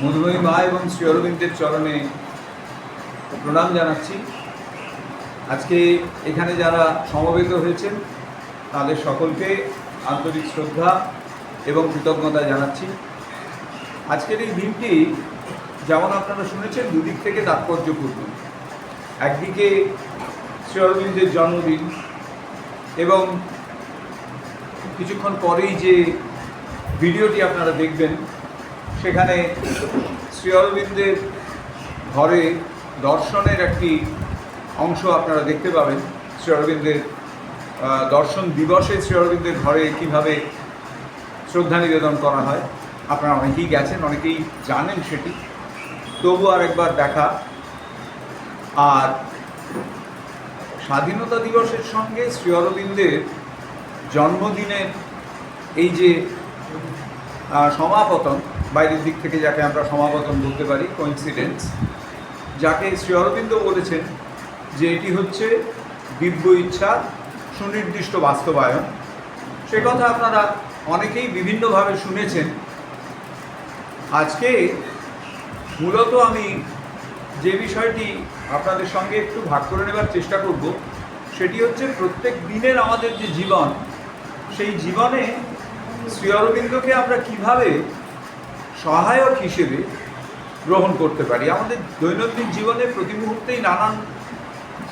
মধুময়ী মা এবং শ্রী অরবিন্দের চরণে প্রণাম জানাচ্ছি। আজকে এখানে যারা সমবেত হয়েছেন, তাদের সকলকে আন্তরিক শ্রদ্ধা এবং কৃতজ্ঞতা জানাচ্ছি। আজকের এই দিনটি যেমন আপনারা শুনেছেন, দুদিক থেকে তাৎপর্যপূর্ণ। একদিকে শ্রী অরবিন্দের জন্মদিন এবং কিছুক্ষণ পরেই যে ভিডিওটি আপনারা দেখবেন। সেখানে শ্রী অরবিন্দের ঘরে দর্শনের একটি অংশ আপনারা দেখতে পাবেন। শ্রী অরবিন্দের দর্শন দিবসে শ্রী অরবিন্দের ঘরে কীভাবে শ্রদ্ধা নিবেদন করা হয়, আপনারা অনেকেই গেছেন, অনেকেই জানেন সেটি। তবু আর একবার দেখা। আর স্বাধীনতা দিবসের সঙ্গে শ্রী অরবিন্দের জন্মদিনের এই যে সমাপতন। বাইরের দিক থেকে যাকে আমরা সমাপতন বলতে পারি কোইন্সিডেন্স যাকে শ্রী অরবিন্দ বলেছেন যে এটি হচ্ছে দিব্য ইচ্ছা, সুনির্দিষ্ট বাস্তবায়ন। সে কথা আপনারা অনেকেই বিভিন্নভাবে শুনেছেন। আজকে মূলত আমি যে বিষয়টি আপনাদের সঙ্গে একটু ভাগ করে নেবার চেষ্টা করব, সেটি হচ্ছে প্রত্যেক দিনের আমাদের যে জীবন, সেই জীবনে শ্রী অরবিন্দকে আমরা কীভাবে সহায়ক হিসেবে গ্রহণ করতে পারি? আমাদের দৈনন্দিন জীবনে প্রতি মুহূর্তেই নানান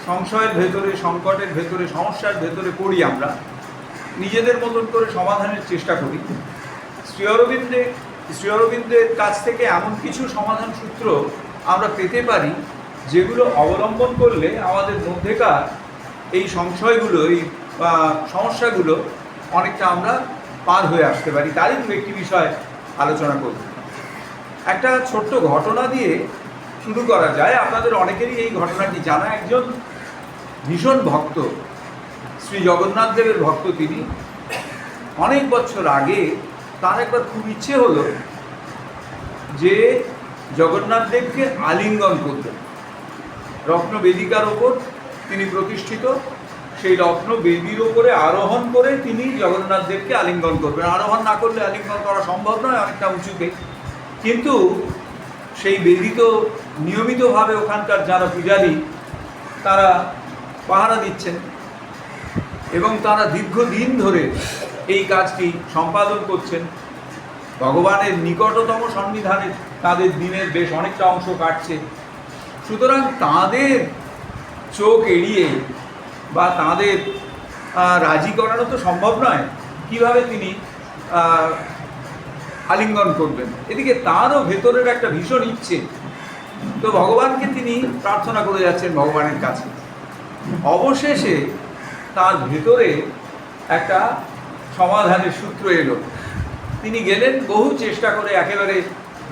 সংশয়ের ভেতরে, সংকটের ভেতরে, সমস্যার ভেতরে পড়ি আমরা। নিজেদের মতন করে সমাধানের চেষ্টা করি। শ্রী অরবিন্দে, শ্রী অরবিন্দের কাছ থেকে এমন কিছু সমাধান সূত্র আমরা পেতে পারি, যেগুলো অবলম্বন করলে আমাদের মধ্যেকার এই সংশয়গুলো, এই সমস্যাগুলো অনেকটা আমরা পার হয়ে আসতে পারি, তারই দু একটি বিষয় আলোচনা করব। একটা ছোট্ট ঘটনা দিয়ে শুরু করা যায়। আপনাদের অনেকেরই এই ঘটনাটি জানা। একজন ভীষণ ভক্ত, শ্রী জগন্নাথ দেবের ভক্ত তিনি। অনেক বছর আগে তার একবার খুব ইচ্ছে হলো যে জগন্নাথ দেবকে আলিঙ্গন রত্ন বেদিকার ওপর তিনি প্রতিষ্ঠিত। সেই রত্ন বেদির ওপরে আরোহণ করে তিনি জগন্নাথ দেবকে আলিঙ্গন করবেন। আরোহণ না করলে আলিঙ্গন করা সম্ভব নয়, অনেকটা উঁচুতে। কিন্তু সেই বেদি তো নিয়মিতভাবে ওখানকার যারা পূজারী, তারা পাহারা দিচ্ছেন এবং তারা দীর্ঘদিন ধরে এই কাজটি সম্পাদন করছেন। ভগবানের নিকটতম সন্নিধানে তাদের দিনের বেশ অনেকটা অংশ কাটছে। সুতরাং তাদের চোখ এড়িয়ে বা তাদের রাজি করানো তো সম্ভব নয়, কীভাবে তিনি আলিঙ্গন করবেন? এদিকে তারও ভেতরের একটা ভীষণ ইচ্ছে। তো ভগবানকে তিনি প্রার্থনা করে যাচ্ছেন ভগবানের কাছে। অবশেষে তার ভেতরে একটা সমাধানের সূত্র এলো। তিনি গেলেন, বহু চেষ্টা করে একেবারে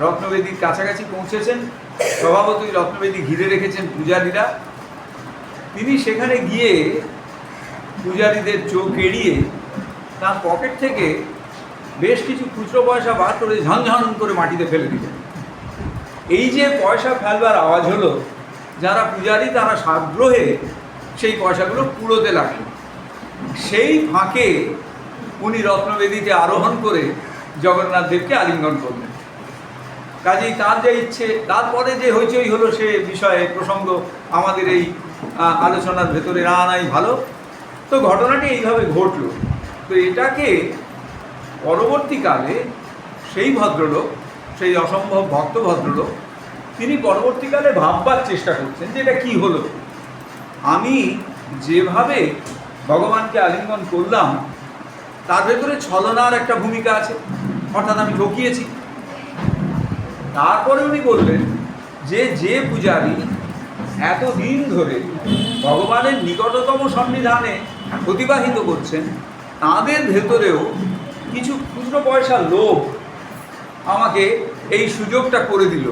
রত্নবেদীর কাছাকাছি পৌঁছেছেন। স্বভাবতই রত্নবেদী ঘিরে রেখেছেন পূজারীরা। তিনি সেখানে গিয়ে পূজারীদের চোখ এড়িয়ে তার পকেট থেকে বেশ কিছু খুচরো পয়সা বার করে ঝনঝন করে মাটিতে ফেলে দিলেন। এই যে পয়সা ফেলবার আওয়াজ হলো, যারা পূজারী, তারা সাগ্রহে সেই পয়সাগুলো কুড়োতে লাগল। সেই ফাঁকে উনি রত্নবেদীতে আরোহণ করে জগন্নাথ দেবকে আলিঙ্গন করলেন। কাজেই তার যে ইচ্ছে, তারপরে যে হইচই হলো সে বিষয়ে প্রসঙ্গ আমাদের এই আলোচনার ভেতরে না আনাই ভালো। তো ঘটনাটি এইভাবে ঘটলো। তো এটাকে পরবর্তীকালে সেই ভদ্রলোক, সেই অসম্ভব ভক্ত ভদ্রলোক, তিনি পরবর্তীকালে ভাববার চেষ্টা করছেন যে এটা কী হলো। আমি যেভাবে ভগবানকে আলিঙ্গন করলাম, তার ভেতরে ছলনার একটা ভূমিকা আছে। অর্থাৎ আমি ঠকিয়েছি। তারপরে উনি বললেন যে যে পূজারী এতদিন ধরে ভগবানের নিকটতম সন্নিধানে প্রতিবাহিত করছেন, তাদের ভেতরেও কিছু খুচরো পয়সার লোভ আমাকে এই সুযোগটা করে দিল।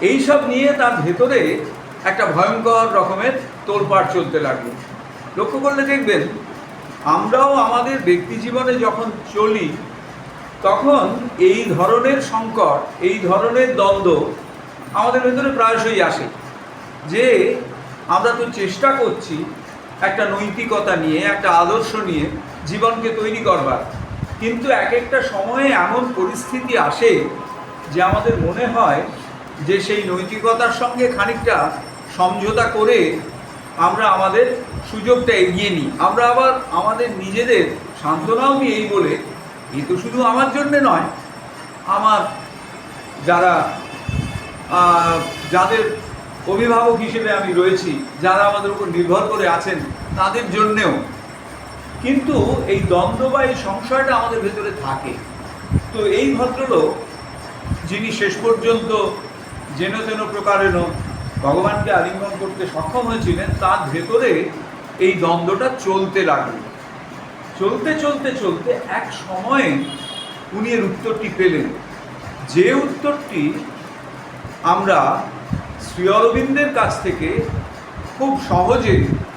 এইসব নিয়ে তার ভেতরে একটা ভয়ঙ্কর রকমের তোলপাড় চলতে লাগল। লক্ষ্য করলে দেখবেন, আমরাও আমাদের ব্যক্তি জীবনে যখন চলি, তখন এই ধরনের সংকট, এই ধরনের দ্বন্দ্ব আমাদের ভেতরে প্রায়শই আসে। যে আমরা তো চেষ্টা করছি একটা নৈতিকতা নিয়ে, একটা আদর্শ নিয়ে জীবনকে তৈরি করবার। কিন্তু এক একটা সময়ে এমন পরিস্থিতি আসে যে আমাদের মনে হয় যে সেই নৈতিকতার সঙ্গে খানিকটা সমঝোতা করে আমরা আমাদের সুযোগটা এগিয়ে নিই। আমরা আবার আমাদের নিজেদের সান্ত্বনাও নিই এই বলে। এ তো শুধু আমার জন্যে নয়, আমার যারা যাদের অভিভাবক হিসেবে আমি রয়েছি, যারা আমাদের উপর নির্ভর করে আছেন, তাদের জন্যেও। কিন্তু এই দ্বন্দ্ব বা এই সংশয়টা আমাদের ভেতরে থাকে। তো এই ভদ্রলোক, যিনি শেষ পর্যন্ত যেন তেন প্রকারেণ ভগবানকে আলিঙ্গন করতে সক্ষম হয়েছিলেন, তার ভেতরে এই দ্বন্দ্বটা চলতে লাগল। চলতে চলতে চলতে এক সময়ে উনি এর উত্তরটি পেলেন। যে উত্তরটি আমরা শ্রী অরবিন্দের কাছ থেকে খুব সহজে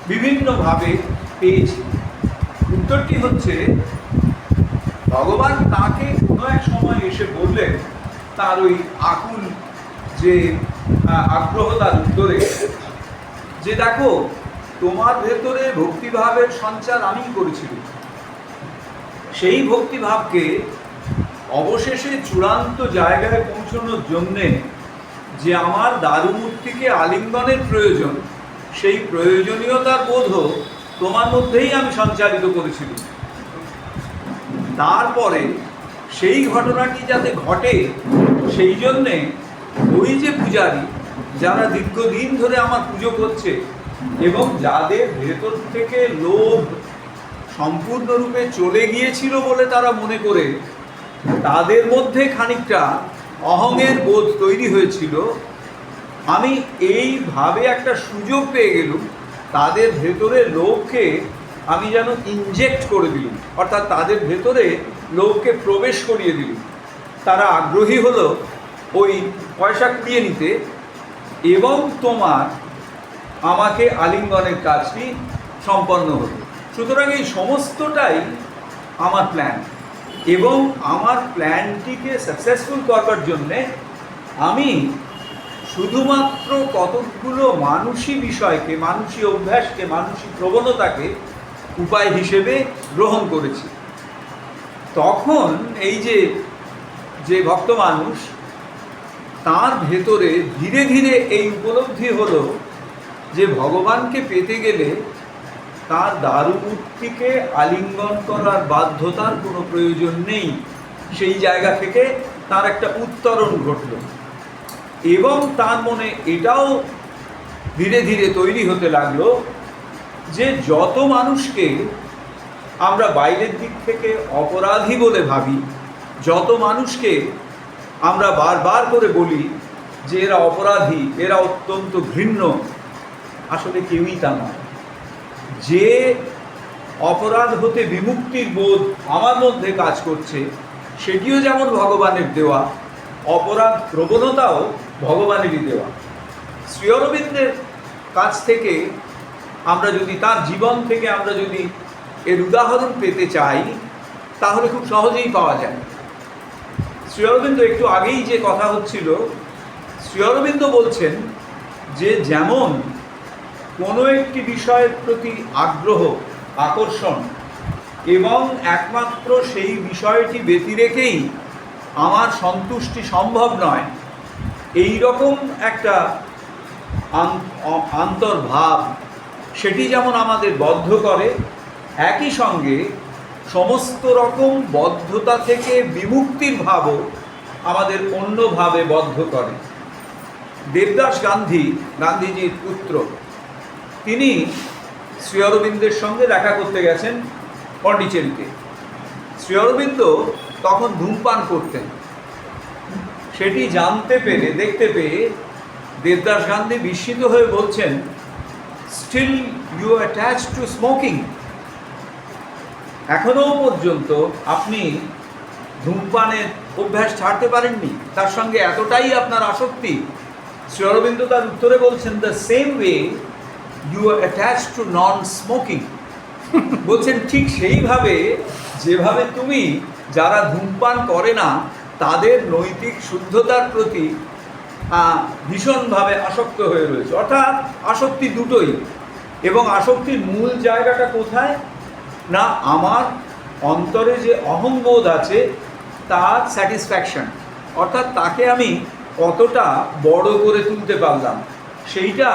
বিভিন্নভাবে পেয়েছি। উত্তরটি হচ্ছে, ভগবান তাকে কোনো এক সময় এসে বললেন, তার ওই আকুল যে আগ্রহ তার উত্তরে যে, দেখো, তোমার ভেতরে ভক্তিভাবের সঞ্চার আমিই করেছিলাম। সেই ভক্তিভাবকে অবশেষে চূড়ান্ত জায়গায় পৌঁছানোর জন্যে যে আমার দারুমূর্তিকে আলিঙ্গনের প্রয়োজন, সেই প্রয়োজনীয়তার বোধও তোমার মধ্যেই আমি সঞ্চারিত করেছিলাম তারপরে সেই ঘটনাটি যাতে ঘটে, সেই জন্যে ওই যে পূজারী, যারা দীর্ঘদিন ধরে আমার পুজো করছে এবং যাদের ভেতর থেকে লোভ সম্পূর্ণরূপে চলে গিয়েছিল বলে তারা মনে করে, তাদের মধ্যে খানিকটা অহংয়ের বোধ তৈরি হয়েছিল। আমি এইভাবে একটা সুযোগ পেয়ে গেলুম, তাদের ভেতরে লোককে আমি যেন ইনজেক্ট করে দিলুম, অর্থাৎ তাদের ভেতরে লোককে প্রবেশ করিয়ে দিলুম। তারা আগ্রহী হলো ওই পয়সা কুড়িয়ে নিতে এবং তোমার আমাকে আলিঙ্গনের কাজটি সম্পন্ন হতো সুতরাং এই সমস্তটাই আমার প্ল্যান এবং আমার প্ল্যানটিকে সাকসেসফুল করবার জন্যে আমি শুধুমাত্র কতকগুলো মানুষই বিষয়কে মানুষই অভ্যাসকে মানুষই প্রবণতাকে উপায় হিসেবে গ্রহণ করেছি। তখন এই যে যে ভক্ত মানুষ, তার ভেতরে ধীরে ধীরে এই উপলব্ধি হলো যে ভগবানকে পেতে গেলে তার দারুমূর্তিকে আলিঙ্গন করার বাধ্যতার কোনো প্রয়োজন নেই। সেই জায়গা থেকে তার একটা উত্তরণ ঘটল। এবং তার মনে এটাও ধীরে ধীরে তৈরি হতে লাগল যে যত মানুষকে আমরা বাইরের দিক থেকে অপরাধী বলে ভাবি, যত মানুষকে আমরা বারবার করে বলি যে এরা অপরাধী, এরা অত্যন্ত ঘৃণ্য, আসলে কেউই তা নয়। যে অপরাধ হতে বিমুক্তির বোধ আমার মধ্যে কাজ করছে, সেটিও যেমন ভগবানের দেওয়া, অপরাধ প্রবণতাও ভগবানেরই দেওয়া। শ্রী অরবিন্দের কাছ থেকে আমরা যদি, তার জীবন থেকে আমরা যদি এর উদাহরণ পেতে চাই, তাহলে খুব সহজেই পাওয়া যায়। শ্রী অরবিন্দ একটু আগেই যে কথা হচ্ছিল, শ্রী অরবিন্দ বলছেন যে, যেমন কোনো একটি বিষয়ের প্রতি আগ্রহ, আকর্ষণ এবং একমাত্র সেই বিষয়টি ব্যতি রেখেই আমার সন্তুষ্টি সম্ভব নয় এই রকম একটা আন্তর্ভাব, সেটি যেমন আমাদের বদ্ধ করে, একই সঙ্গে সমস্ত রকম বদ্ধতা থেকে বিমুক্তির ভাবও আমাদের অন্যভাবে বদ্ধ করে। দেবদাস গান্ধী, গান্ধীজির পুত্র তিনি শ্রী অরবিন্দের সঙ্গে দেখা করতে গেছেন পন্ডিচেরিতে। শ্রী অরবিন্দ তখন ধূমপান করতেন। সেটি জানতে পেরে, দেখতে পেয়ে দেবদাস গান্ধী বিস্মিত হয়ে বলছেন still you attach to smoking এখনও পর্যন্ত আপনি ধূমপানের অভ্যাস ছাড়তে পারেননি। তার সঙ্গে এতটাই আপনার আসক্তি। শ্রী অরবিন্দ তার উত্তরে বলছেন the same way you are attach to non smoking বলছেন ঠিক সেইভাবে যেভাবে তুমি যারা ধূমপান করে না তাদের নৈতিক শুদ্ধতার প্রতি ভীষণভাবে আসক্ত হয়ে রয়েছে। অর্থাৎ আসক্তি দুটোই। এবং আসক্তির মূল জায়গাটা কোথায়? না আমার অন্তরে যে অহংবোধ আছে তার স্যাটিসফ্যাকশন অর্থাৎ তাকে আমি কতটা বড় করে তুলতে পারলাম? সেইটা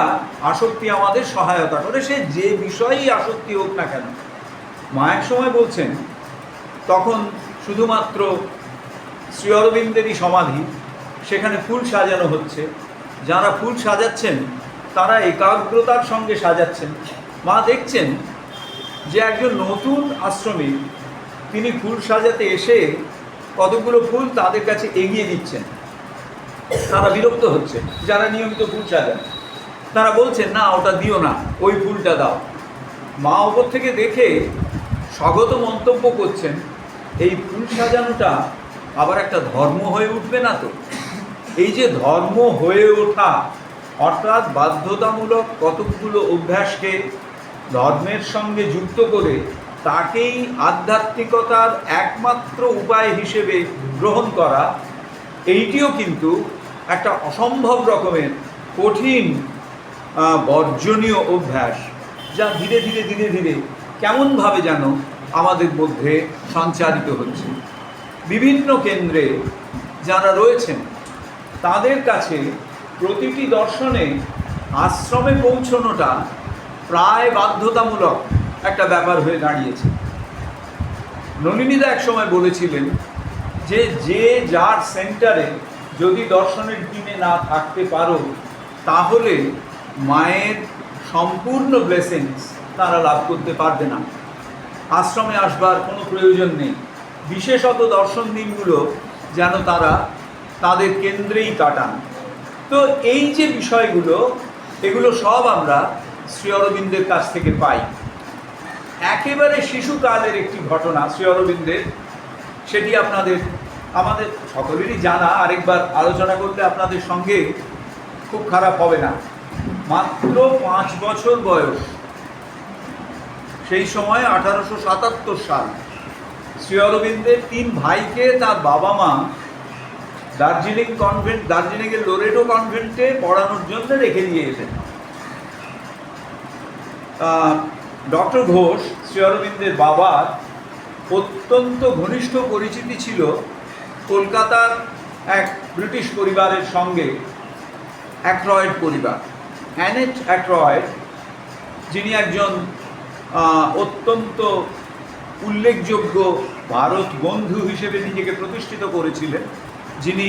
আসক্তি আমাদের সহায়তা করে। সে যে বিষয়েই আসক্তি হোক না কেন মায়ের সময় বলছেন, তখন শুধুমাত্র শ্রী অরবিন্দেরই সমাধি, সেখানে ফুল সাজানো হচ্ছে। যারা ফুল সাজাচ্ছেন, তারা একাগ্রতার সঙ্গে সাজাচ্ছেন। মা দেখছেন যে একজন নতুন আশ্রমী তিনি ফুল সাজাতে এসে কতগুলো ফুল তাদের কাছে এগিয়ে দিচ্ছেন। তারা বিরক্ত হচ্ছে, যারা নিয়মিত ফুল সাজান। তারা বলছেন, না, ওটা দিও না, ওই ফুলটা দাও। মা ওপর থেকে দেখে স্বাগত মন্তব্য করছেন, এই ফুল সাজানোটা আবার একটা ধর্ম হয়ে উঠবে না তো? এই যে ধর্ম হয়ে ওঠা, অর্থাৎ বাধ্যতামূলক কতকগুলো অভ্যাসকে ধর্মের সঙ্গে যুক্ত করে তাকেই আধ্যাত্মিকতার একমাত্র উপায় হিসেবে গ্রহণ করা, এইটিও কিন্তু একটা অসম্ভব রকমের কঠিন বর্জনীয় অভ্যাস, যা ধীরে ধীরে ধীরে ধীরে কেমনভাবে যেন আমাদের মধ্যে সঞ্চারিত হচ্ছে। বিভিন্ন কেন্দ্রে যারা রয়েছেন, তাদের কাছে প্রতিটি দর্শনে আশ্রমে পৌঁছনোটা প্রায় বাধ্যতামূলক একটা ব্যাপার হয়ে দাঁড়িয়েছে। নলিনীদা এক সময় বলেছিলেন যে যে যার সেন্টারে যদি দর্শনের টিমে না থাকতে পারো, তাহলে মায়ের সম্পূর্ণ ব্লেসিংস তারা লাভ করতে পারবে না। আশ্রমে আসবার কোনো প্রয়োজন নেই। বিশেষত দর্শন দিনগুলো যেন তারা তাদের কেন্দ্রেই কাটান। তো এই যে বিষয়গুলো, এগুলো সব আমরা শ্রী অরবিন্দের কাছ থেকে পাই। একেবারে শিশুকালের একটি ঘটনা শ্রী অরবিন্দের, সেটি আপনাদের, আমাদের সকলেরই জানা। আরেকবার আলোচনা করলে আপনাদের সঙ্গে খুব খারাপ হবে না। মাত্র পাঁচ বছর বয়স। সেই সময় আঠারোশো সাতাত্তর সাল। শ্রী অরবিন্দের তিন ভাইকে তার বাবা মা দার্জিলিং কনভেন্ট দার্জিলিংয়ের লোরেটো কনভেন্টে পড়ানোর জন্য রেখে দিয়ে এলেন ডক্টর ঘোষ, শ্রী অরবিন্দের বাবার অত্যন্ত ঘনিষ্ঠ পরিচিতি ছিল কলকাতার এক ব্রিটিশ পরিবারের সঙ্গে, অ্যাক্রয়েড পরিবার। অ্যানেট অ্যাক্রয়েড যিনি একজন অত্যন্ত উল্লেখযোগ্য ভারত বন্ধু হিসেবে নিজেকে প্রতিষ্ঠিত করেছিলেন, যিনি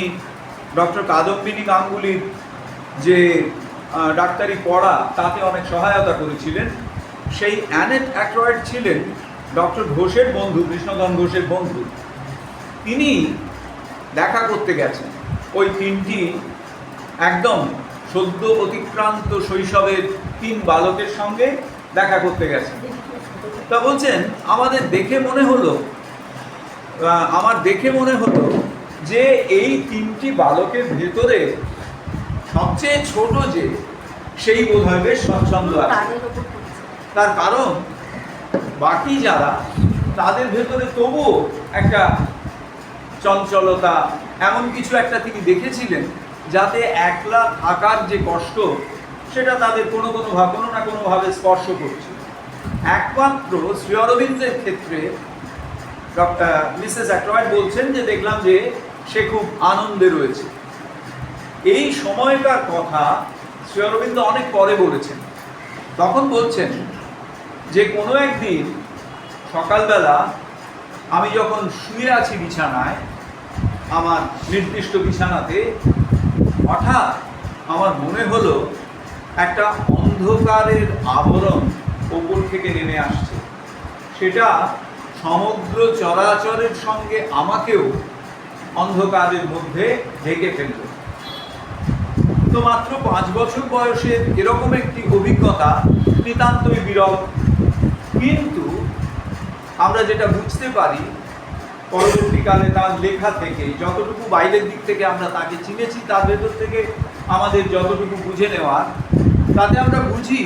ডক্টর কাদম্বিনী গাঙ্গুলির যে ডাক্তারি পড়া তাতে অনেক সহায়তা করেছিলেন। সেই অ্যানেট অ্যাক্রয়েড ছিলেন ডক্টর ঘোষের বন্ধু কৃষ্ণধন ঘোষের বন্ধু। তিনি দেখা করতে গেছেন। ওই তিনটি একদম সদ্য অতিক্রান্ত শৈশবের তিন বালকের সঙ্গে দেখা করতে গেছেন তা বলছেন আমাদের দেখে মনে হলো আমার দেখে মনে হলো যে এই তিনটি বালকের ভেতরে সবচেয়ে ছোট যে সেই বোধ হয় বেশ স্বচ্ছন্দ আছে। তার কারণ বাকি যারা তাদের ভেতরে তবুও একটা চঞ্চলতা এমন কিছু একটা তিনি দেখেছিলেন। যাতে একলা থাকার যে কষ্ট, সেটা তাদের কোনো কোনো কোনো না কোনোভাবে স্পর্শ করছে। একমাত্র শ্রী অরবিন্দের ক্ষেত্রে ডক্টর, মিসেস অ্যাক্রয়েড বলছেন যে, দেখলাম যে সে খুব আনন্দে রয়েছে। এই সময়কার কথা শ্রী অরবিন্দ অনেক পরে বলেছেন। তখন বলছেন যে, কোনো একদিন সকালবেলা আমি যখন শুয়ে আছি বিছানায়, আমার নির্দিষ্ট বিছানাতে হঠাৎ আমার মনে হলো একটা অন্ধকারের আবরণ ওপর থেকে নেমে আসছে। সেটা সমগ্র চরাচরের সঙ্গে আমাকেও অন্ধকারের মধ্যে ঢেকে ফেলল। তো মাত্র পাঁচ বছর বয়সের এরকম একটি অভিজ্ঞতা নিতান্তই বিরল। কিন্তু আমরা যেটা বুঝতে পারি পরবর্তীকালে তার লেখা থেকে, যতটুকু বাইরের দিক থেকে আমরা তাকে চিনেছি, তার ভেতর থেকে আমাদের যতটুকু বুঝে নেওয়ার তাতে আমরা বুঝি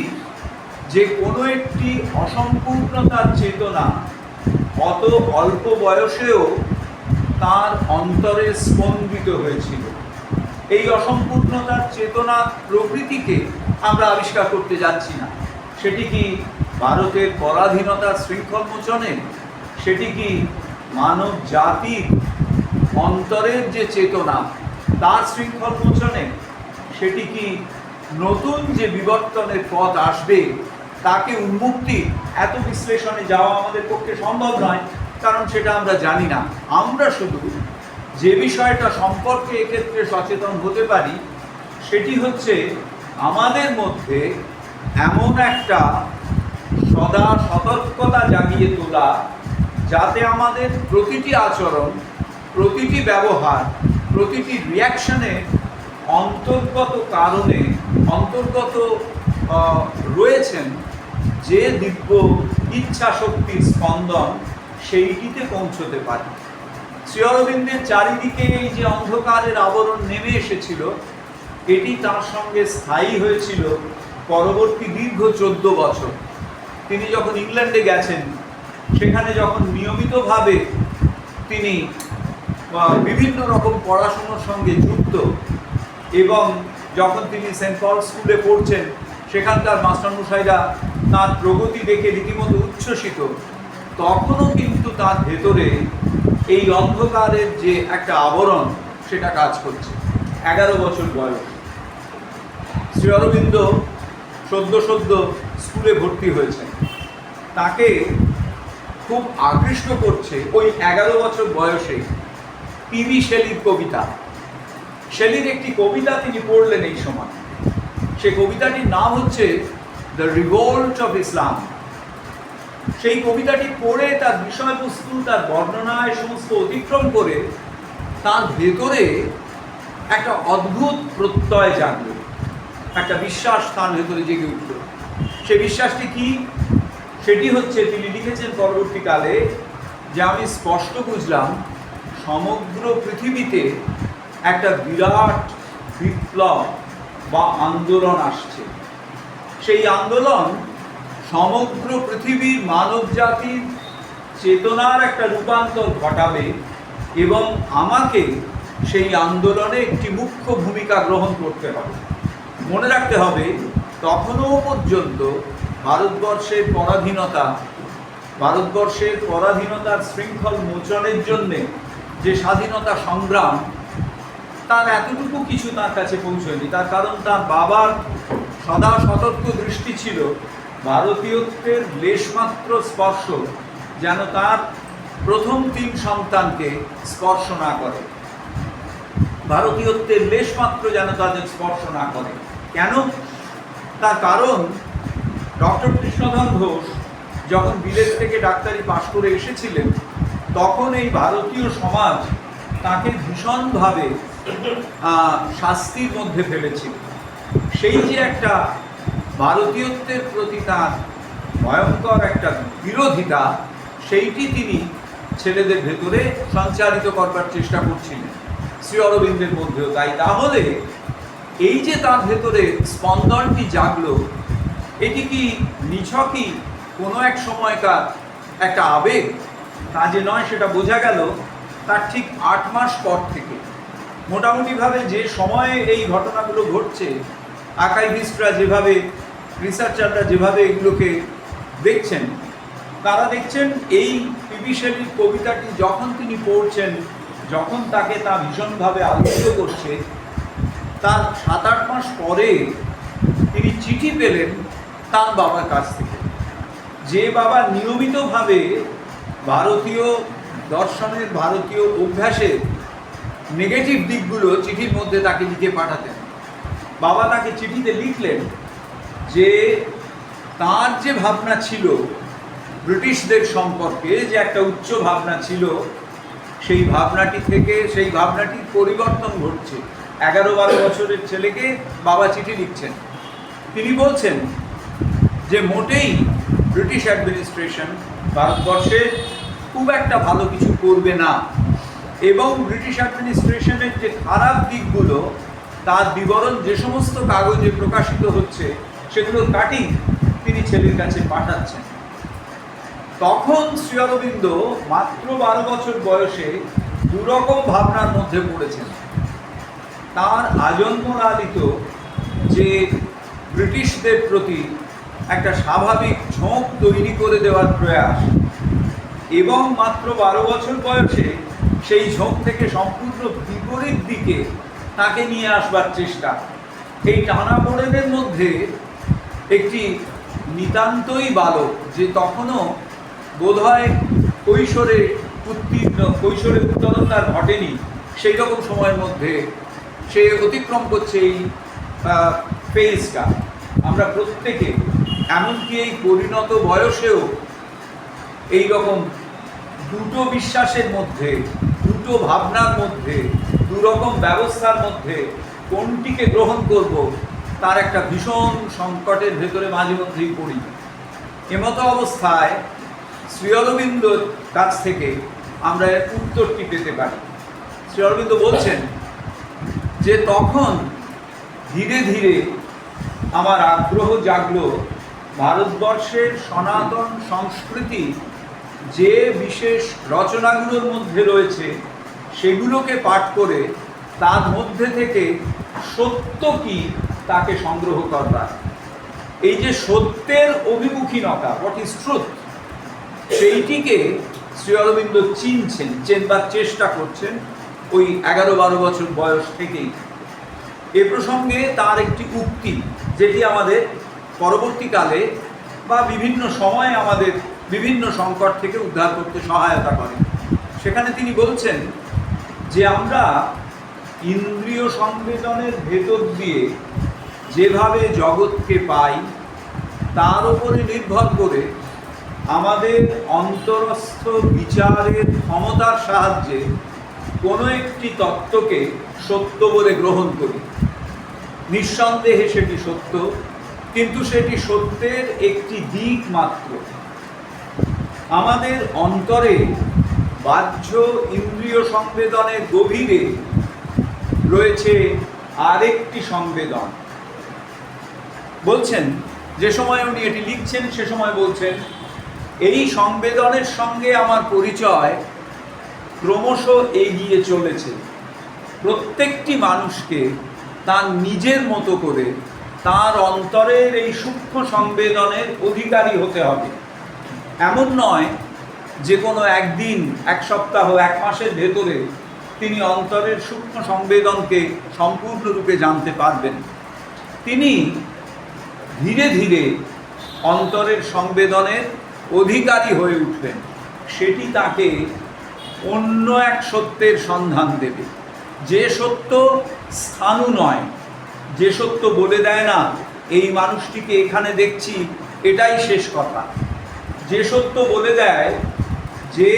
যে কোনো একটি অসম্পূর্ণতার চেতনা অত অল্প বয়সেও তার অন্তরে স্পন্দিত হয়েছিল। এই অসম্পূর্ণতার চেতনা প্রকৃতিকে আমরা আবিষ্কার করতে যাচ্ছি না। সেটি কি ভারতের পরাধীনতার শৃঙ্খল মোচনে? সেটি কি মানব জাতির অন্তরের যে চেতনা, তার শৃঙ্খল মোচনে সেটি কি নতুন যে বিবর্তনের পথ আসবে, তাকে উন্মুক্তি এত বিশ্লেষণে যাওয়া আমাদের পক্ষে সম্ভব নয়, কারণ সেটা আমরা জানি না। আমরা শুধু যে বিষয়টা সম্পর্কে এক্ষেত্রে সচেতন হতে পারি, সেটি হচ্ছে আমাদের মধ্যে এমন একটা সদা সতর্কতা জাগিয়ে তোলা যাতে আমাদের প্রতিটি আচরণ প্রতিটি ব্যবহার প্রতিটি রিয়াকশনে অন্তর্গত কারণে অন্তর্গত রয়েছেন যে দিব্য ইচ্ছা শক্তির স্পন্দন সেইটিতে পৌঁছতে পারে। শ্রী অরবিন্দের চারিদিকে এই যে অন্ধকারের আবরণ নেমে এসেছিল, এটি তার সঙ্গে স্থায়ী হয়েছিল পরবর্তী দীর্ঘ চোদ্দ বছর। তিনি যখন ইংল্যান্ডে গেছেন সেখানে যখন নিয়মিতভাবে তিনি বিভিন্ন রকম পড়াশুনোর সঙ্গে যুক্ত এবং যখন তিনি সেন্ট পল স্কুলে পড়ছেন, সেখানকার মাস্টারমশাইরা তার প্রগতি দেখে রীতিমতো উচ্ছ্বসিত, তখনও কিন্তু তার ভেতরে এই অন্ধকারের যে একটা আবরণ, সেটা কাজ করছে। এগারো বছর বয়স। শ্রী অরবিন্দ সদ্য সদ্য স্কুলে ভর্তি হয়েছেন। তাকে খুব আকৃষ্ট করছে ওই এগারো বছর বয়সে পিবি শেলির কবিতা। শেলির একটি কবিতা তিনি পড়লেন এই সময়। সে কবিতাটির নাম হচ্ছে দ্য রিভোল্ট অফ ইসলাম সেই কবিতাটি পড়ে তার বিষয়বস্তু, তার বর্ণনায় সমস্ত অতিক্রম করে তার ভেতরে একটা অদ্ভুত প্রত্যয় জাগল। একটা বিশ্বাস তার ভেতরে জেগে উঠল। সে বিশ্বাসটি কি? সেটি হচ্ছে তিনি লিখেছেন পরবর্তীকালে, যে আমি স্পষ্ট বুঝলাম সমগ্র পৃথিবীতে একটা বিরাট বিপ্লব বা আন্দোলন আসছে। সেই আন্দোলন সমগ্র পৃথিবীর মানব জাতির চেতনার একটা রূপান্তর ঘটাবে এবং আমাকে সেই আন্দোলনে একটি মুখ্য ভূমিকা গ্রহণ করতে হবে। মনে রাখতে হবে, তখনও পর্যন্ত ভারতবর্ষের পরাধীনতা ভারতবর্ষের পরাধীনতার শৃঙ্খল মোচনের জন্যে যে স্বাধীনতা সংগ্রাম, তার এতটুকু কিছু তার কাছে পৌঁছয়নি। তার কারণ তার বাবার সদা সতর্ক দৃষ্টি ছিল ভারতীয়ত্বের লেশমাত্র স্পর্শ যেন তার প্রথম তিন সন্তানকে স্পর্শ না করে। ভারতীয়ত্বের লেশমাত্র যেন তাদের স্পর্শ না করে। কেন? তার কারণ ডক্টর কৃষ্ণধন ঘোষ যখন বিলেত থেকে ডাক্তারি পাশ করে এসেছিলেন, তখন এই ভারতীয় সমাজ তাকে ভীষণভাবে শাস্তির মধ্যে ফেলেছিল। সেই যে একটা ভারতীয়ত্বের প্রতি তার ভয়ঙ্কর একটা বিরোধিতা, সেইটি তিনি ছেলেদের ভেতরে সঞ্চারিত করবার চেষ্টা করছিলেন, শ্রী অরবিন্দের মধ্যেও। তাই তাহলে এই যে তার ভেতরে স্পন্দনটি জাগলো এটি কি নিছকই কোনো এক সময়কার একটা আবেগ? তা যে নয়, সেটা বোঝা গেল তার ঠিক আট মাস পর থেকে। মোটামুটিভাবে যে সময়ে এই ঘটনাগুলো ঘটছে আকাইভিস্টরা যেভাবে, রিসার্চাররা যেভাবে এগুলোকে দেখছেন, তারা দেখছেন এই পিবি শেলির কবিতাটি যখন তিনি পড়ছেন, যখন তাকে তা ভীষণভাবে আলোচিত করছে, তার সাত আট মাস পরে তিনি চিঠি পেলেন তার বাবার কাছ থেকে। যে বাবা নিয়মিতভাবে ভারতীয় দর্শনের, ভারতীয় অভ্যাসের নেগেটিভ দিকগুলো চিঠির মধ্যে তাকে লিখে পাঠাতেন। বাবা তাকে চিঠিতে লিখলেন যে, তার যে ভাবনা ছিল ব্রিটিশদের সম্পর্কে, যে একটা উচ্চ ভাবনা ছিল, সেই ভাবনাটি থেকে, সেই ভাবনাটির পরিবর্তন ঘটছে। এগারো বারো বছরের ছেলেকে বাবা চিঠি লিখছেন। তিনি বলছেন যে মোটেই ব্রিটিশ অ্যাডমিনিস্ট্রেশন ভারতবর্ষে খুব একটা ভালো কিছু করবে না। এবং ব্রিটিশ অ্যাডমিনিস্ট্রেশনের যে খারাপ দিকগুলো, তার বিবরণ যে সমস্ত কাগজে প্রকাশিত হচ্ছে সেগুলোর কাটিং তিনি ছেলের কাছে পাঠাচ্ছেন। তখন শ্রী অরবিন্দ মাত্র বারো বছর বয়সে দুরকম ভাবনার মধ্যে পড়েছেন। তার আজন্ম লালিত যে ব্রিটিশদের প্রতি একটা স্বাভাবিক ঝোঁক তৈরি করে দেওয়ার প্রয়াস। এবং মাত্র বারো বছর বয়সে সেই ঝোঁক থেকে সম্পূর্ণ বিপরীত দিকে তাকে নিয়ে আসবার চেষ্টা। এই টানাপোড়েনের মধ্যে একটি নিতান্তই বালক, যে তখনও বোধহয় কৈশোরে উত্তীর্ণ, কৈশোরে উত্তরণ তার ঘটেনি, সেই রকম সময়ের মধ্যে সে অতিক্রম করছে এই ফেজটা আমরা প্রত্যেকে এমনকি এই পরিণত বয়সেও এই রকম দুটো বিশ্বাসের মধ্যে, দুটো ভাবনার মধ্যে দুরকম ব্যবস্থার মধ্যে কোনটিকে গ্রহণ করব, তার একটা ভীষণ সংকটের ভেতরে মাঝে মধ্যেই পড়ি। এমতো অবস্থায় শ্রী অরবিন্দর কাছ থেকে আমরা এর উত্তরটি পেতে পারি। শ্রী অরবিন্দ বলছেন যে তখন ধীরে ধীরে আমার আগ্রহ জাগলো ভারতবর্ষের সনাতন সংস্কৃতি যে বিশেষ রচনাগুলোর মধ্যে রয়েছে, সেগুলোকে পাঠ করে তার মধ্যে থেকে সত্য কি তাকে সংগ্রহ করবার এই যে সত্যের অভিমুখীনতা হোয়াট ইজ ট্রুথ সেইটিকে শ্রী অরবিন্দ চিনছেন, চেনবার চেষ্টা করছেন ওই এগারো বারো বছর বয়স থেকেই। এ প্রসঙ্গে তার একটি উক্তি, যেটি আমাদের পরবর্তীকালে বা বিভিন্ন সময়ে আমাদের বিভিন্ন সংকট থেকে উদ্ধার করতে সহায়তা করে। সেখানে তিনি বলছেন যে আমরা ইন্দ্রিয় সংবেদনের ভেতর দিয়ে যেভাবে জগৎকে পাই, তার উপরে নির্ভর করে আমাদের অন্তরস্থ বিচারের ক্ষমতার সাহায্যে কোনো একটি তত্ত্বকে সত্য বলে গ্রহণ করি। নিঃসন্দেহে সেটি সত্য। কিন্তু সেটি সত্যের একটি দিক মাত্র। আমাদের অন্তরে বাহ্য ইন্দ্রিয় সংবেদনের গভীরে রয়েছে আরেকটি সংবেদন। বলছেন, যে সময় উনি এটি লিখছেন, সে সময় বলছেন, এই সংবেদনের সঙ্গে আমার পরিচয় ক্রমশ এগিয়ে চলেছে। প্রত্যেকটি মানুষকে তার নিজের মতো করে তার অন্তরের এই সূক্ষ্ম সংবেদনের অধিকারী হতে হবে। এমন নয় যে কোনো একদিন, এক সপ্তাহ, এক মাসের ভেতরে তিনি অন্তরের সূক্ষ্ম সংবেদনকে সম্পূর্ণরূপে জানতে পারবেন। তিনি ধীরে ধীরে অন্তরের সংবেদনের অধিকারী হয়ে উঠবেন। সেটি তাকে অন্য এক সত্যের সন্ধান দেবে। যে সত্য স্থানু নয় যে সত্য বলে দেয় না, এই মানুষটিকে এখানে দেখছি, এটাই শেষ কথা। যে সত্য বলে দেয় যে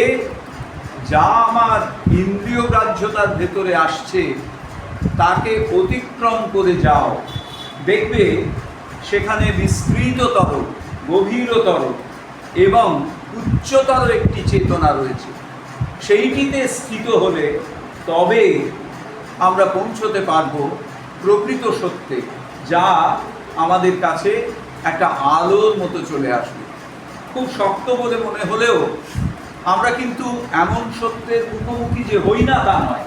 যা আমার ইন্দ্রিয় গ্রাহ্যতার ভেতরে আসছে, তাকে অতিক্রম করে যাও। দেখবে সেখানে বিস্তৃততর, গভীরতর এবং উচ্চতর একটি চেতনা রয়েছে। সেইটিতে স্থিত হলে তবে আমরা পৌঁছতে পারব প্রকৃত সত্যে যা আমাদের কাছে একটা আলোর মতো চলে আসবে। খুব শক্ত বলে মনে হলেও আমরা কিন্তু এমন সত্যের মুখোমুখি যে হই না তা নয়।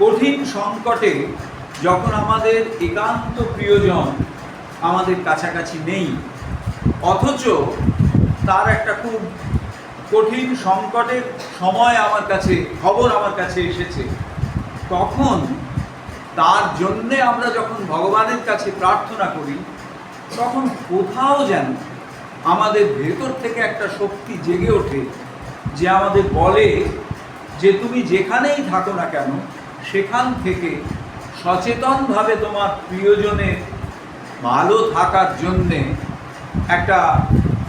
কঠিন সংকটে যখন আমাদের একান্ত প্রিয়জন আমাদের কাছাকাছি নেই, অথচ তার একটা খুব কঠিন সংকটের সময় আমার কাছে, খবর আমার কাছে এসেছে। তখন তার জন্যে আমরা যখন ভগবানের কাছে প্রার্থনা করি, তখন কোথাও যেন আমাদের ভেতর থেকে একটা শক্তি জেগে ওঠে যে আমাদের বলে যে তুমি যেখানেই থাকো না কেন, সেখান থেকে সচেতনভাবে তোমার প্রিয়জনের ভালো থাকার জন্যে একটা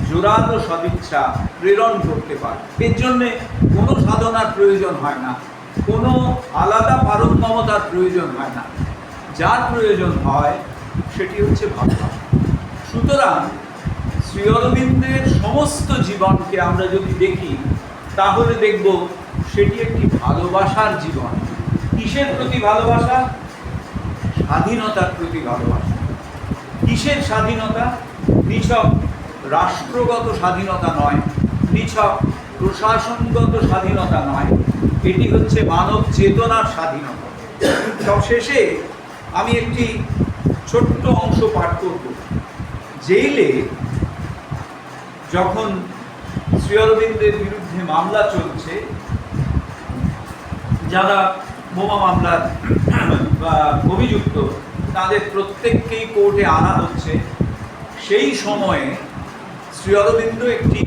জোরালো সদিচ্ছা প্রেরণ করতে পারে। এর জন্যে কোনো সাধনার প্রয়োজন হয় না। কোনো আলাদা পারঙ্গমতার প্রয়োজন হয় না। যার প্রয়োজন হয়, সেটি হচ্ছে ভালোবাসা সুতরাং শ্রী অরবিন্দের সমস্ত জীবনকে আমরা যদি দেখি, তাহলে দেখব সেটি একটি ভালোবাসার জীবন। কিসের প্রতি ভালোবাসা? স্বাধীনতার প্রতি ভালোবাসা। কিসের স্বাধীনতা? নিছক রাষ্ট্রগত স্বাধীনতা নয়, নিছক প্রশাসনগত স্বাধীনতা নয়। এটি হচ্ছে মানব চেতনার স্বাধীনতা। সব শেষে আমি একটি ছোট্ট অংশ পাঠ করব। জেলে যখন শ্রী অরবিন্দের বিরুদ্ধে মামলা চলছে, যারা বোমা মামলার অভিযুক্ত, তাদের প্রত্যেককেই কোর্টে আনা হচ্ছে। সেই সময়ে শ্রী অরবিন্দ একটি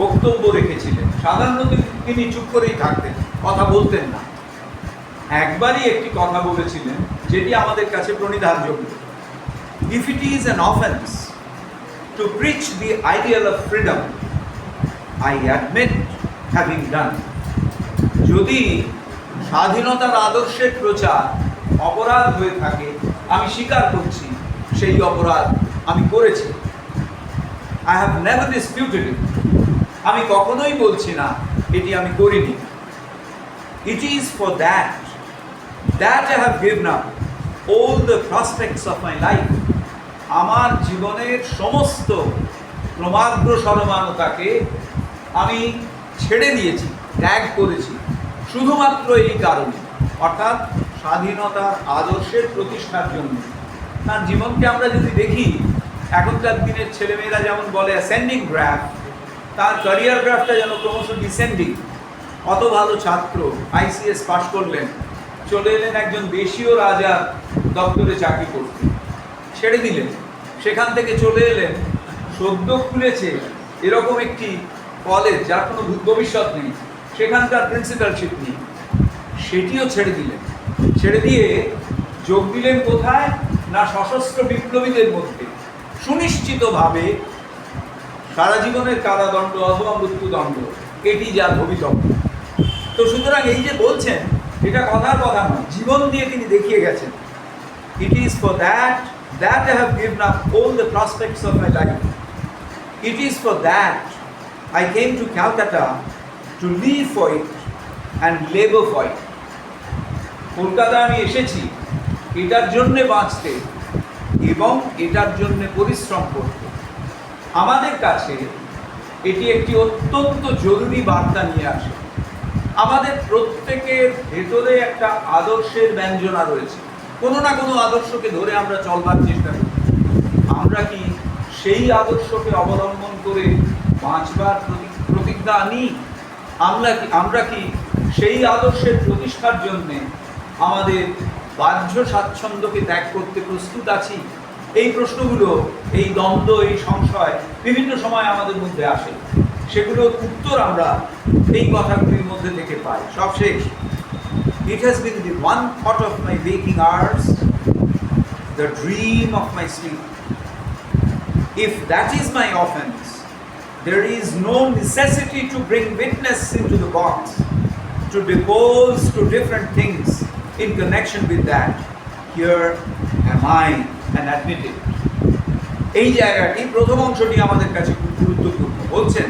বক্তব্য রেখেছিলেন। সাধারণত তিনি চুপ করেই থাকতেন, কথা বলতেন না। একবারই একটি কথা বলেছিলেন, যেটি আমাদের কাছে প্রণিধানযোগ্য। If it is an offence to preach the ideal of freedom I admit having done যদি স্বাধীনতার আদর্শের প্রচার অপরাধ হয়ে থাকে, আমি স্বীকার করছি, সেই অপরাধ আমি করেছি। I have never disputed it আমি কখনোই বলছি না, এটি আমি করিনি। It is for that that I have given up all the prospects of my life আমার জীবনের সমস্ত ক্রমাগ্র সরমানতাকে আমি ছেড়ে দিয়েছি, ত্যাগ করেছি, শুধুমাত্র এই কারণে। অর্থাৎ স্বাধীনতার আদর্শের প্রতিষ্ঠার জন্য। তার জীবনকে আমরা যদি দেখি, এখনকার দিনের ছেলেমেয়েরা যেমন বলে অ্যাসেন্ডিং গ্রাফ তার ক্যারিয়ার গ্রাফটা যেন ক্রমশ ডিসেন্ডিং অত ভালো ছাত্র আইসিএস পাশ করলেন, চলে এলেন একজন দেশীয় রাজা দপ্তরে চাকরি করতে। ছেড়ে দিলেন, সেখান থেকে চলে এলেন, সদ্য খুলেছে এরকম একটি কলেজ যার কোনো ভবিষ্যৎ নেই, সেখানকার প্রিন্সিপালশিপ নেই সেটিও ছেড়ে দিলেন। ছেড়ে দিয়ে যোগ দিলেন কোথায়? না সশস্ত্র বিপ্লবীদের মধ্যে। সুনিশ্চিতভাবে সারা জীবনের কারাদণ্ড অথবা মৃত্যুদণ্ড, এটি যার ভবিতব্য। তো সুতরাং এই যে বলছেন, এটা কথার কথা নয়, জীবন দিয়ে তিনি দেখিয়ে গেছেন। It is for that that I have given up all the prospects of my life it is for that I came to Calcutta to live for it and labour for it Kolkata আমি এসেছি, এটার জন্যে বাঁচতে এবং এটার জন্যে পরিশ্রম করতে। আমাদের কাছে এটি একটি অত্যন্ত জরুরি বার্তা নিয়ে আসে। আমাদের প্রত্যেকের ভেতরে একটা আদর্শের ব্যঞ্জনা রয়েছে। কোনো না কোনো আদর্শকে ধরে আমরা চলবার চেষ্টা করি। আমরা কি সেই আদর্শকে অবলম্বন করে বাঁচবার প্রতি- প্রতিজ্ঞা নিই? আমরা কি আমরা কি সেই আদর্শের প্রতিষ্ঠার জন্যে আমাদের বাহ্য স্বাচ্ছন্দ্যকে ত্যাগ করতে প্রস্তুত আছি? এই প্রশ্নগুলো এই দ্বন্দ্ব এই সংশয় বিভিন্ন সময় আমাদের মধ্যে আসে সেগুলোর উত্তর আমরা এই কথাগুলির মধ্যে থেকে পাই সব শেষ it has been the one thought of my waking hours the dream of my sleep If that is my offense, there is no necessity to bring witness into the box, to depose to different things in connection with that. Here am I admit it. এই জায়গাটি প্রথম অংশটি আমাদের কাছে খুব গুরুত্বপূর্ণ। বলছেন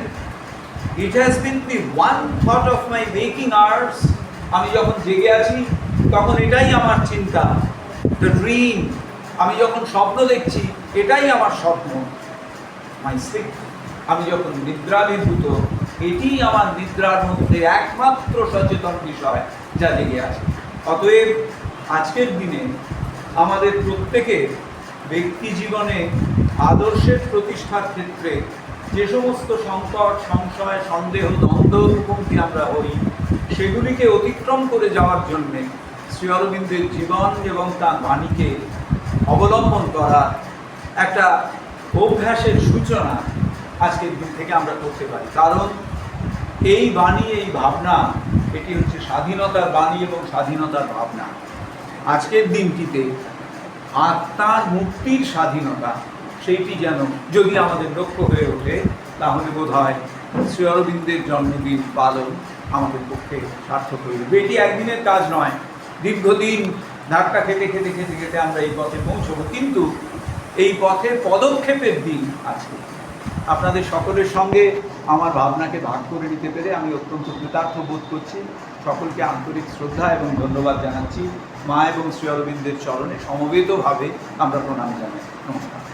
it has been the one thought of my waking hours আমি যখন জেগে আছি, তখন এটাই আমার চিন্তা। দ্য ড্রিম আমি যখন স্বপ্ন দেখছি, এটাই আমার স্বপ্ন। মাই স্লিপ আমি যখন নিদ্রাভিভূত এটি আমার নিদ্রার মধ্যে একমাত্র সচেতন বিষয় যা জেগে আছে। অতএব, আজকের দিনে আমাদের প্রত্যেকের ব্যক্তি জীবনে আদর্শের প্রতিষ্ঠার ক্ষেত্রে যে সমস্ত সংকট, সংশয়, সন্দেহ, দ্বন্দ্ব মুখোমুখি আমরা হই, সেগুলিকে অতিক্রম করে যাওয়ার জন্যে শ্রী অরবিন্দের জীবন এবং তার বাণীকে অবলম্বন করার একটা অভ্যাসের সূচনা আজকের দিন থেকে আমরা করতে পারি। কারণ এই বাণী, এই ভাবনা, এটি হচ্ছে স্বাধীনতার বাণী এবং স্বাধীনতার ভাবনা। আজকের দিনটিতে আত্মার মুক্তির স্বাধীনতা, সেইটি যেন যদি আমাদের লক্ষ্য হয়ে ওঠে, তাহলে বোধ হয় শ্রী অরবিন্দের জন্মদিন পালন আমাদের পক্ষে সার্থক হয়ে উঠবে এটি একদিনের কাজ নয়। দীর্ঘদিন ধাক্কা খেতে খেতে খেতে খেতে আমরা এই পথে পৌঁছবো। কিন্তু এই পথে পদক্ষেপের দিন আজকে আপনাদের সকলের সঙ্গে আমার ভাবনাকে ভাগ করে নিতে পেরে আমি অত্যন্ত কৃতার্থ বোধ করছি। সকলকে আন্তরিক শ্রদ্ধা এবং ধন্যবাদ জানাচ্ছি। মা এবং শ্রী অরবিন্দের চরণে সমবেতভাবে আমরা প্রণাম জানাই। নমস্কার।